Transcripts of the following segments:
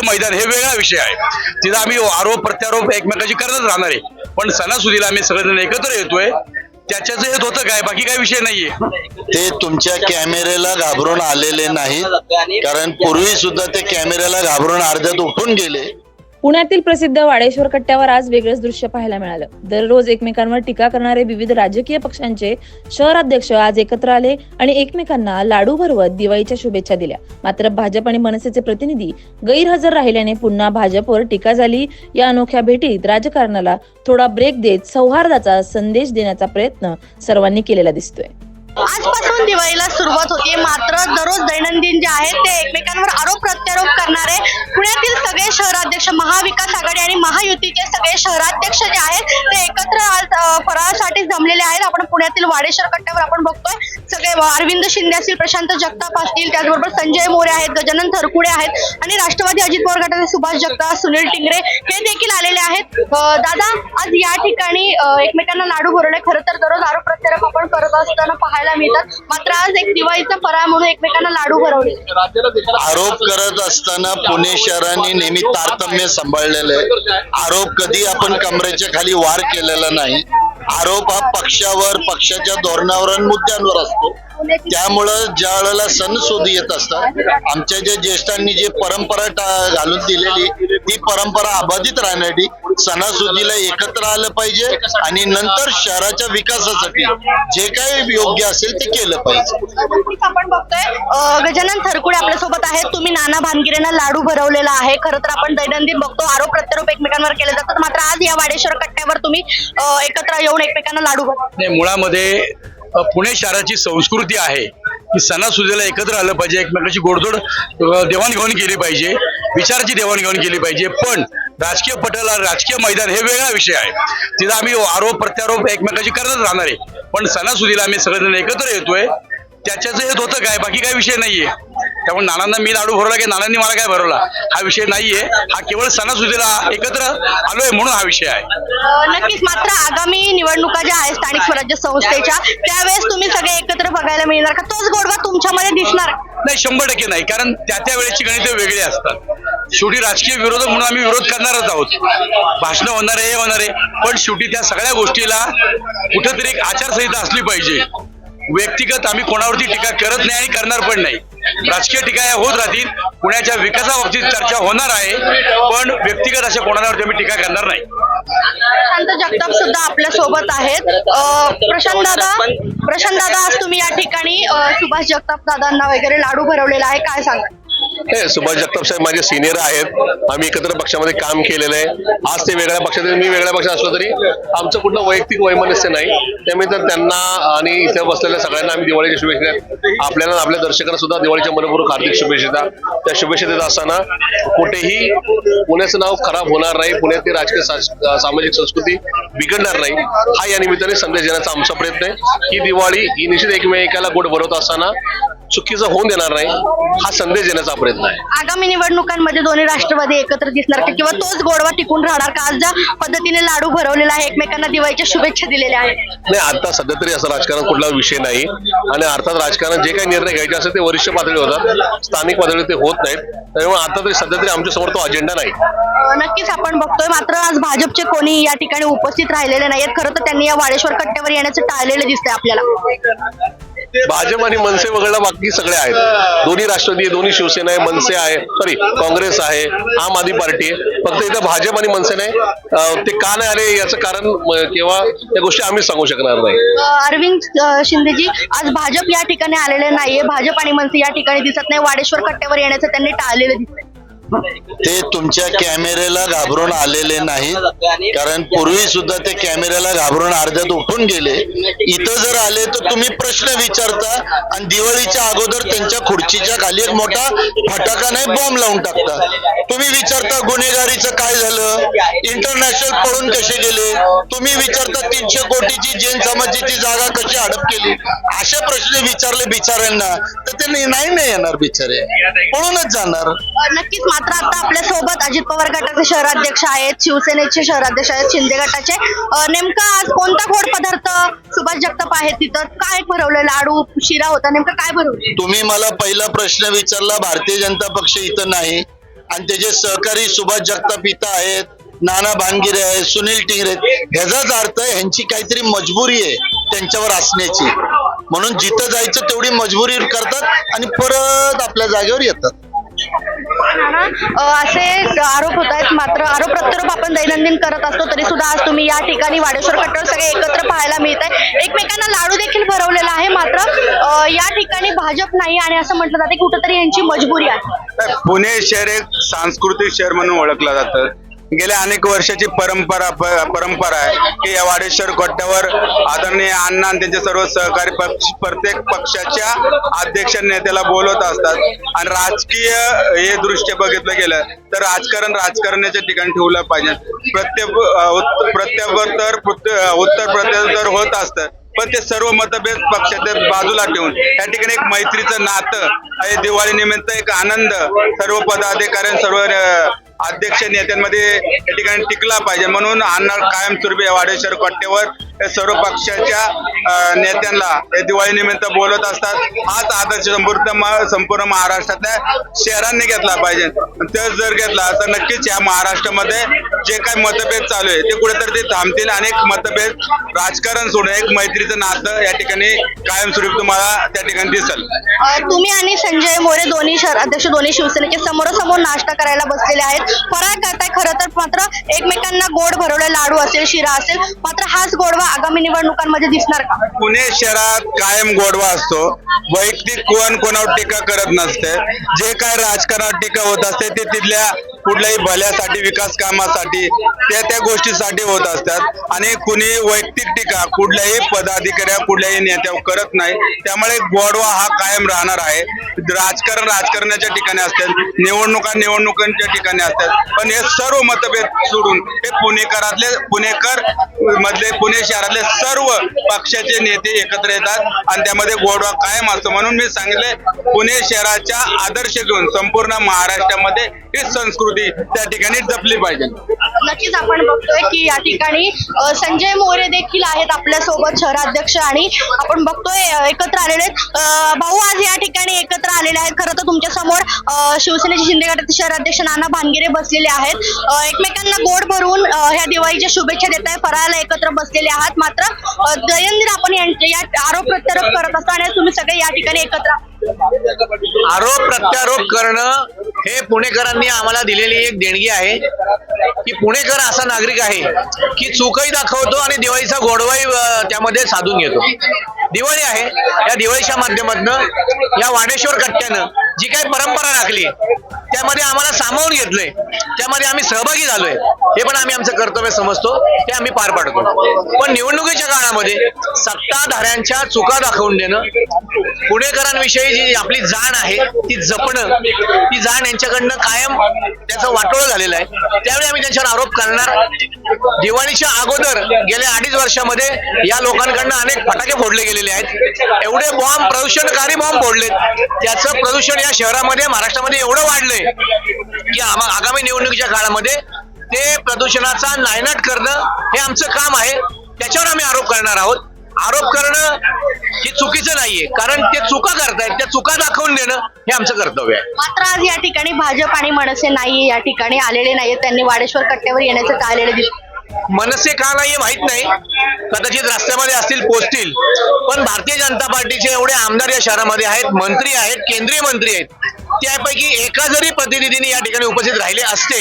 राजकीय मैदान हे वेगळा विषय आहे. तिथं आम्ही आरोप प्रत्यारोप एकमेकाशी करतच राहणार आहे. पण सणासुदीला आम्ही सगळेजण एकत्र येतोय. त्याच्याच हे होतं काय? बाकी काही विषय नाहीये. ते तुमच्या कॅमेऱ्याला घाबरून आलेले नाहीत. कारण पूर्वी सुद्धा ते कॅमेऱ्याला घाबरून अर्ध्यात उठून गेले. पुण्यातील प्रसिद्ध वाडेश्वर कट्ट्यावर आज वेगळंच दृश्य पाहायला मिळालं. दररोज एकमेकांवर टीका करणारे विविध राजकीय पक्षांचे शहराध्यक्ष आज एकत्र आले आणि एकमेकांना लाडू भरवत दिवाळीच्या शुभेच्छा दिल्या. मात्र भाजप आणि मनसेचे प्रतिनिधी गैरहजर राहिल्याने पुन्हा भाजपवर टीका झाली. या अनोख्या भेटीत राजकारणाला थोडा ब्रेक देत सौहार्दाचा संदेश देण्याचा प्रयत्न सर्वांनी केलेला दिसतोय. आजपासून दिवाळीला सुरुवात होते. मात्र दररोज दैनंदिन जे आहेत ते एकमेकांवर आरोप प्रत्यारोप करणारे पुण्यातील सगळे शहराध्यक्ष महाविकास आघाडी आणि महायुतीचे सगळे शहराध्यक्ष जे आहेत ते एकत्र आज फराळासाठी जमलेले आहेत. आपण पुण्यातील वाडेश्वर कट्ट्यावर आपण बघतोय. सगळे अरविंद शिंदे असतील प्रशांत जगताप असतील त्याचबरोबर संजय मोरे आहेत गजानन थरकुडे आहेत आणि राष्ट्रवादी अजित पवार गटाचे सुभाष जगताप सुनील टिंगरे हे देखील आलेले आहेत. दादा आज या ठिकाणी एकमेकांना लाडू भरवले खरं तर दररोज आरोप प्रत्यारोप आपण करत असताना पाहायला मिळतात. मात्र आज एक दिवाळीचा फराळ म्हणून एकमेकांना लाडू भरवले. आरोप करत असताना पुणे शहराने नेहमी तारतम्य सांभाळलेलं आहे. आरोप कधी आपण कमरेच्या खाली वार केलेला नाही. आरोप हा पक्षावर पक्षाच्या धोरणावर आणि मुद्द्यांवर असतो. त्यामुळं ज्या वेळेला सणसुद येत असतात आमच्या ज्या ज्येष्ठांनी जी परंपरा टा- घालून दिलेली ती परंपरा अबाधित राहण्यासाठी सणासुदीला एकत्र आलं पाहिजे आणि नंतर शहराच्या विकासासाठी जे काही योग्य असेल ते केलं पाहिजे. आपण बघतोय. गजानन थरकुडे आपल्यासोबत आहेत. तुम्ही नाना भानगिरेंना लाडू भरवलेला आहे. खरं तर आपण दैनंदिन बघतो आरोप प्रत्यारोप एकमेकांवर केले जातात. मात्र आज या वाडेश्वर कट्ट्यावर तुम्ही एकत्र येऊन एकमेकांना लाडू नाही मुळामध्ये पुणे शहराची संस्कृती आहे की सणासुदीला एकत्र आलं पाहिजे एकमेकाची गोडधोड देवाणघेवाण केली पाहिजे विचाराची देवाणघेवाण केली पाहिजे. पण राजकीय पटला राजकीय मैदान हे वेगळा विषय आहे. तिथं आम्ही आरोप प्रत्यारोप एकमेकाची करतच राहणार आहे. पण सणासुदीला आम्ही सगळेजण एकत्र येतोय. त्याच्याचं हे होतं काय बाकी काही विषय नाहीये. त्यामुळे नानांना मी लाडू भरवला की नानांनी मला काय भरवला? हा विषय नाहीये. हा केवळ सणासुदीला एकत्र आलोय म्हणून हा विषय आहे. नक्कीच. मात्र आगामी निवडणुका ज्या आहेत स्थानिक स्वराज्य संस्थेच्या त्यावेळेस तुम्ही सगळे एकत्र बघायला मिळणार का? तोच गोडवा तुमच्यामध्ये दिसणार. नाही शंभर टक्के नाही. कारण त्या त्या वेळेची गणित वेगळी असतात. शेवटी राजकीय विरोधक म्हणून आम्ही विरोध करणारच आहोत. भाषण होणार आहे हे होणार आहे. पण शेवटी त्या सगळ्या गोष्टीला कुठेतरी एक आचारसंहिता असली पाहिजे. व्यक्तिगत आम्ही कोणावरती टीका करत नाही आणि करणार पण नाही. राजकीय टीका या होत राहतील. पुण्याच्या विकासाबाबतीत चर्चा होणार आहे. पण व्यक्तिगत अशा कोणावरती मी टीका करणार नाही. प्रशांत जगताप सुद्धा आपल्यासोबत आहेत. प्रशांत दादा प्रशांत दादा आज तुम्ही या ठिकाणी सुभाष जगताप दादांना वगैरे लाडू भरवलेला आहे. काय सांगा हे सुभाष जगताप साहेब माझे सिनियर आहेत. आम्ही एकत्र पक्षामध्ये काम केलेलं आहे. आज ते वेगळ्या पक्षात मी वेगळ्या पक्षात असलो तरी आमचं कुठलं वैयक्तिक वैमनस्य नाही. त्यामुळे तर त्यांना आणि इथे बसलेल्या सगळ्यांना आम्ही दिवाळीच्या शुभेच्छा आपल्याला आपल्या दर्शकांना सुद्धा दिवाळीच्या मनपूर्वक हार्दिक शुभेच्छा. त्या शुभेच्छा देत असताना कुठेही पुण्याचं नाव खराब होणार नाही. पुण्यातील राजकीय सामाजिक संस्कृती बिघडणार नाही. हा या निमित्ताने संदेश देण्याचा आमचा प्रयत्न आहे. ही दिवाळी ही निश्चित एकमेकाला गोड भरवत असताना चुकीचं होऊन देणार नाही. हा संदेश देण्याचा प्रयत्न आहे. आगामी निवडणुकांमध्ये दोन्ही राष्ट्रवादी एकत्र दिसणार का? किंवा तोच गोडवा टिकून राहणार का? आज ज्या पद्धतीने लाडू भरवलेला आहे एकमेकांना दिवाळीच्या शुभेच्छा दिलेल्या आहेत. नाही आता सध्या तरी असं राजकारण कुठला विषय नाही. आणि अर्थात राजकारण जे काही निर्णय घ्यायचे असतात ते वरिष्ठ पातळी होतात. स्थानिक पातळी ते होत नाहीत. त्यामुळे आता तरी सध्या तरी आमच्यासमोर तो अजेंडा नाही. नक्कीच आपण बघतोय. मात्र आज भाजपचे कोणी या ठिकाणी उपस्थित राहिलेले नाहीत खरं तर त्यांनी या वाडेश्वर कट्ट्यावर येण्याचं टाळलेलं दिसतंय आपल्याला. भाजप आणि मनसे वगळता बाकी सगळे आहेत. दोन्ही राष्ट्रवादी आहे, दोन्ही शिवसेना आहे मनसे आहे सॉरी काँग्रेस आहे आम आदमी पार्टी आहे. फक्त इथं भाजप आणि मनसे नाही. ते का नाही आले याचं कारण किंवा त्या गोष्टी आम्ही सांगू शकणार नाही. अरविंद शिंदेजी आज भाजप या ठिकाणी आलेले नाहीये. भाजप आणि मनसे या ठिकाणी दिसत नाही. वाडेश्वर कट्ट्यावर येण्याचं त्यांनी टाळलेलं दिसतंय. ते तुमच्या कॅमेऱ्याला घाबरून आलेले नाहीत कारण पूर्वी सुद्धा ते कॅमेऱ्याला घाबरून अर्ध्यात उठून गेले. इथं जर आले तर तुम्ही प्रश्न विचारता आणि दिवाळीच्या अगोदर त्यांच्या खुर्चीच्या खाली एक मोठा फटाका नाही बॉम्ब लावून टाकता. तुम्ही विचारता गुन्हेगारीचं काय झालं? इंटरनॅशनल पळून कसे गेले? तुम्ही विचारता तीनशे कोटीची जैन समाजाची जागा कशी हडप केली? असे प्रश्न विचारले बिचाऱ्यांना. तर ते नाही नाही येणार बिचारे. पळूनच जाणार. नक्कीच मात्र आता आपल्यासोबत अजित पवार गटाचे शहराध्यक्ष आहेत शिवसेनेचे शहराध्यक्ष आहेत शिंदे गटाचे. नेमका आज कोणता गोड पदार्थ सुभाष जगताप आहेत तिथं? काय भरवलं लाडू शिरा होता. नेमकं काय भरवलं तुम्ही मला पहिला प्रश्न विचारला भारतीय जनता पक्ष इथं नाही. आणि त्याचे सहकारी सुभाष जगताप इथं आहेत नाना भानगिरे आहेत सुनील टिंगरे आहेत. ह्याचाच अर्थ ह्यांची काहीतरी मजबुरी आहे त्यांच्यावर असण्याची. म्हणून जिथं जायचं तेवढी मजबुरी करतात आणि परत आपल्या जागेवर येतात. असे आरोप होत आहेत. मात्र आरोप प्रत्यारोप आपण दैनंदिन करत असतो तरी सुद्धा आज तुम्ही या ठिकाणी वाडेश्वर कट्ट्यावर सगळे एकत्र पाहायला मिळत आहे. एकमेकांना लाडू देखील भरवलेला आहे. मात्र या ठिकाणी भाजप नाही आणि असं म्हटलं जाते कुठंतरी यांची मजबुरी आहे. पुणे शहर एक सांस्कृतिक शहर म्हणून ओळखलं जातं. गेल्या अनेक वर्षाची परंपरा परंपरा आहे की या वाडेश्वर कोट्यावर आदरणीय अण्णा आणि त्यांचे सर्व सहकारी पक्ष प्रत्येक पक्षाच्या अध्यक्ष नेत्याला बोलवत असतात. आणि राजकीय हे दृश्य बघितलं गेलं तर राजकारण राजकारणाच्या ठिकाणी ठेवलं पाहिजे. प्रत्येक प्रत्यावर उत्तर उत्तर तर होत असतं पण ते सर्व मतभेद पक्षाच्या बाजूला ठेवून या ठिकाणी एक मैत्रीचं नातं दिवाळी निमित्त एक आनंद सर्व पदाधिकारी सर्व अध्यक्ष नेत्यांमध्ये या ठिकाणी टिकला पाहिजे. म्हणून अण्णा कायमस्वरूपी या वाडेश्वर कट्ट्यावर हे सर्व पक्षाच्या नेत्यांना हे दिवाळी निमित्त बोलत असतात. हाच आदर्श संपूर्ण संपूर्ण महाराष्ट्रातल्या शहरांनी घेतला पाहिजे. तेच जर घेतला तर नक्कीच या महाराष्ट्रामध्ये जे काही मतभेद चालू आहे ते कुठेतरी ते थांबतील आणि एक मतभेद राजकारण सोडून एक मैत्रीचं नातं या ठिकाणी कायमस्वरूपी तुम्हाला त्या ठिकाणी दिसेल. तुम्ही आणि संजय मोरे दोन्ही शहर अध्यक्ष दोन्ही शिवसेनेचे समोरासमोर नाश्ता करायला बसलेले आहेत. फराळ करताय खरं तर मात्र एकमेकांना गोड भरवले लाडू असेल शिरा असेल मात्र हाच गोडवा आगामी निवडणुकांमध्ये दिसणार का? पुणे शहरात कायम गोडवा असतो. वैयक्तिक कोण कोणावर टीका करत नसते. जे काय राजकारणात टीका होत असते ते तिथल्या कुठल्याही भल्यासाठी विकास कामासाठी त्या त्या गोष्टीसाठी होत असतात. आणि कुणी वैयक्तिक टीका कुठल्याही पदाधिकाऱ्या कुठल्याही नेत्यावर करत नाही. त्यामुळे गोडवा हा कायम राहणार आहे. राजकारण राजकारणाच्या ठिकाणी असतात. निवडणुका निवडणुकांच्या ठिकाणी असतात. पण हे सर्व मतभेद सोडून हे पुणेकरातले पुणेकर मधले पुणे शहरातले सर्व पक्षाचे नेते एकत्र येतात. आणि त्यामध्ये गोडवा कायम असतो. म्हणून मी सांगितले पुणे शहराच्या आदर्श घेऊन संपूर्ण महाराष्ट्रामध्ये ही संस्कृती त्या ठिकाणी जपली पाहिजे. नक्कीच आपण बघतोय की या ठिकाणी संजय मोरे देखील आहेत आपल्यासोबत शहराध्यक्ष आणि आपण बघतोय एकत्र आलेले आहेत. भाऊ आज या ठिकाणी एकत्र आलेले आहेत. खरं तर तुमच्यासमोर शिवसेनेचे शिंदे गटाचे शहराध्यक्ष नाना भानगिरे बसलेले आहेत. एकमेकांना गोड भरून ह्या दिवाळीच्या शुभेच्छा देत आहे फराळाला एकत्र बसलेले आहात. मात्र दैनंदिन आपण या आरोप प्रत्यारोप करत असतो आणि तुम्ही सगळे या ठिकाणी एकत्र आरोप प्रत्यारोप करणं हे पुणेकरांनी आम्हाला दिलेली एक देणगी आहे. की पुणेकर असा नागरिक आहे की चूकही दाखवतो आणि दिवाळीचा गोडवाही त्यामध्ये साधून घेतो. दिवाळी आहे. या दिवाळीच्या माध्यमातून या वाडेश्वर कट्ट्यानं जी काही परंपरा राखली त्यामध्ये आम्हाला सामावून घेतलंय. त्यामध्ये आम्ही सहभागी झालोय. हे पण आम्ही आमचं कर्तव्य समजतो. ते आम्ही पार पाडतो. पण निवडणुकीच्या काळामध्ये सत्ताधाऱ्यांच्या चुका दाखवून देणं पुणेकरांविषयी जी आपली जाण आहे ती जपणं ती जाण यांच्याकडनं कायम त्याचं वाटोळं झालेलं आहे. त्यावेळी आम्ही त्यांच्यावर आरोप करणार. दिवाळीच्या अगोदर गेल्या अडीच वर्षामध्ये या लोकांकडनं अनेक फटाके फोडले गेलेले आहेत. एवढे बॉम्ब प्रदूषणकारी बॉम्ब फोडलेत. त्याचं प्रदूषण या शहरामध्ये महाराष्ट्रामध्ये एवढं वाढलंय की आगामी निवडणुकीच्या काळामध्ये ते प्रदूषणाचा नायनाट करणं हे आमचं काम आहे. त्याच्यावर आम्ही आरोप करणार आहोत. आरोप करणं हे चुकीचं नाहीये. कारण ते चुका करतायत. त्या चुका दाखवून देणं हे आमचं कर्तव्य आहे. मात्र आज या ठिकाणी भाजप आणि मनसे नाही या ठिकाणी आलेले नाहीये. त्यांनी वाडेश्वर कट्ट्यावर येण्याचं टाळलेले दिसत मनसे का नाहीये माहीत नाही. कदाचित रस्त्यामध्ये असतील पोचतील. पण भारतीय जनता पार्टीचे एवढे आमदार या शहरामध्ये आहेत मंत्री आहेत केंद्रीय मंत्री आहेत. त्यापैकी एका जरी प्रतिनिधीने या ठिकाणी उपस्थित राहिले असते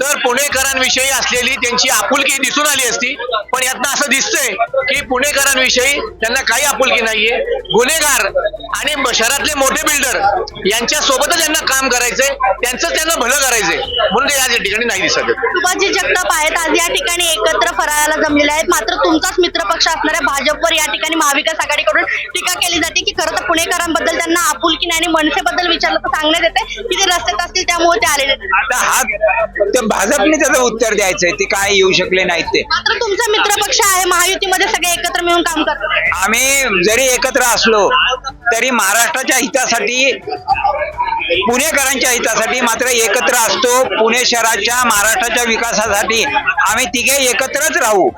तर पुणेकरांविषयी असलेली त्यांची आपुलकी दिसून आली असती पण यातनं असं दिसतंय की पुणेकरांविषयी त्यांना काही आपुलकी नाहीये गुन्हेगार आणि शहरातले मोठे बिल्डर यांच्या सोबतच यांना काम करायचंय त्यांचं त्यांना भलं करायचंय म्हणून ते या ठिकाणी नाही दिसत. सुभाषजी जगताप आहेत आज या ठिकाणी एकत्र फराळाला जमलेले आहेत मात्र तुमचाच मित्रपक्ष असणाऱ्या भाजपवर या ठिकाणी महाविकास आघाडीकडून टीका केली जाते की खरं तर पुणेकरांबद्दल त्यांना आपुलकी नाही आणि मनसेबद्दल विचारलं तर सांगण्यात येते की ते रस्त्यात असतील त्यामुळे ते आलेले. आता हा भाजपने त्याचं उत्तर द्यायचंय ते काय येऊ शकले नाहीत ते. मात्र तुमचा मित्रपक्ष आहे महायुतीमध्ये सगळे एकत्र मिळून काम करतात. आम्ही जरी एकत्र असलो तरी महाराष्ट्राच्या हितासाठी पुणेकरांच्या हितासाठी मात्र एकत्र असतो. पुणे शहराच्या महाराष्ट्राच्या विकासासाठी आम्ही तिघे एकत्रच राहू.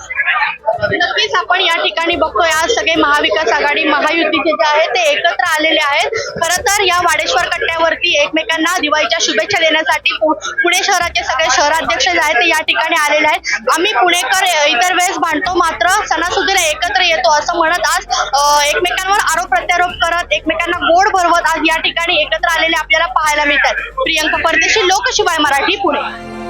नक्कीच आपण या ठिकाणी बघतोय आज सगळे महाविकास आघाडी महायुतीचे जे आहेत ते एकत्र आलेले आहेत. खरं तर या वाडेश्वर कट्ट्यावरती एकमेकांना दिवाळीच्या शुभेच्छा देण्यासाठी पुणे शहराचे सगळे शहराध्यक्ष जे आहेत ते या ठिकाणी आलेले आहेत. आम्ही पुणेकर इतर वेळेस भांडतो मात्र सणासुदीला एकत्र येतो असं म्हणत आज एकमेकांवर आरोप प्रत्यारोप करत एकमेकांना गोड भरवत आज या ठिकाणी एकत्र आलेले आपल्याला पाहायला मिळतात. प्रियंका परदेशी लोकशिवाय मराठी पुणे.